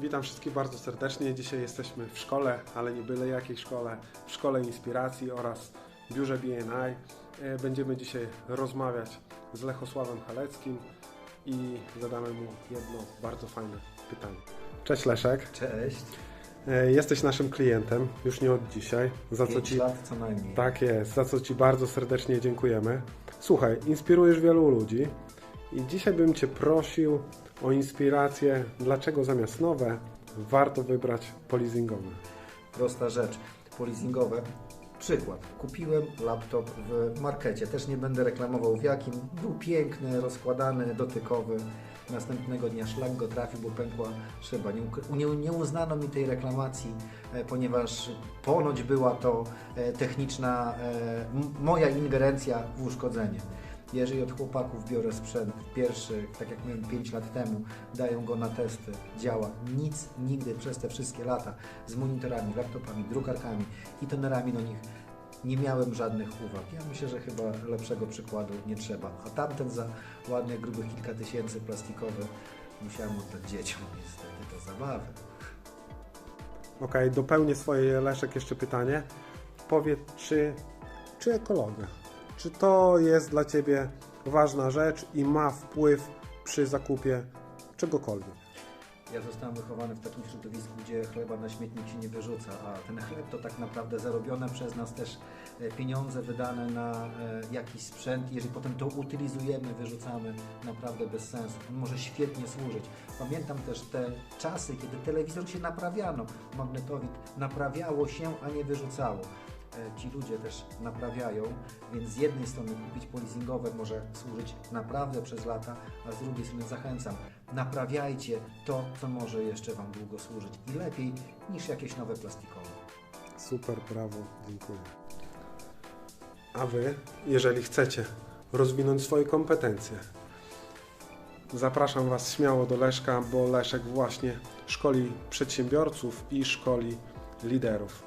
Witam wszystkich bardzo serdecznie. Dzisiaj jesteśmy w szkole, ale nie byle jakiej szkole, w Szkole Inspiracji oraz biurze BNI. E, Będziemy dzisiaj rozmawiać z Lechosławem Haleckim i zadamy mu jedno bardzo fajne pytanie. Cześć Leszek, Cześć. E, jesteś naszym klientem już nie od dzisiaj, za co Ci lat co najmniej. Tak jest, za co Ci bardzo serdecznie dziękujemy. Słuchaj, inspirujesz wielu ludzi i dzisiaj bym Cię prosił o inspirację, dlaczego zamiast nowe warto wybrać polizingowe. Prosta rzecz. Polizingowe. Przykład. Kupiłem laptop w markecie. Też nie będę reklamował w jakim. Był piękny, rozkładany, dotykowy. Następnego dnia szlak go trafił, bo pękła szyba. Nie, nie, uznano mi tej reklamacji, e, ponieważ ponoć była to e, techniczna e, moja ingerencja w uszkodzenie. Jeżeli od chłopaków biorę sprzęt pierwszy, tak jak miałem 5 lat temu, dają go na testy, działa. Nic nigdy przez te wszystkie lata z monitorami, laptopami, drukarkami i tonerami do nich nie miałem żadnych uwag. Ja myślę, że chyba lepszego przykładu nie trzeba. A tamten za ładnych, grubych kilka tysięcy plastikowy musiałem oddać dzieciom niestety do zabawy. Ok, dopełnię swoje Leszek jeszcze pytanie. Powiedz, czy, czy ekologia? Czy to jest dla Ciebie ważna rzecz i ma wpływ przy zakupie czegokolwiek? Ja zostałem wychowany w takim środowisku, gdzie chleba na śmietnik się nie wyrzuca, a ten chleb to tak naprawdę zarobione przez nas też e, pieniądze wydane na e, jakiś sprzęt. Jeżeli potem to utylizujemy, wyrzucamy, naprawdę bez sensu. On może świetnie służyć. Pamiętam też te czasy, kiedy telewizor się naprawiano, magnetowid naprawiało się, a nie wyrzucało. E, Ci ludzie też naprawiają, więc z jednej strony kupić polizingowe może służyć naprawdę przez lata, a z drugiej strony zachęcam, naprawiajcie to, co może jeszcze Wam długo służyć i lepiej niż jakieś nowe plastikowe. Super, brawo, dziękuję. A Wy, jeżeli chcecie rozwinąć swoje kompetencje, zapraszam Was śmiało do Leszka, bo Leszek właśnie szkoli przedsiębiorców i szkoli liderów.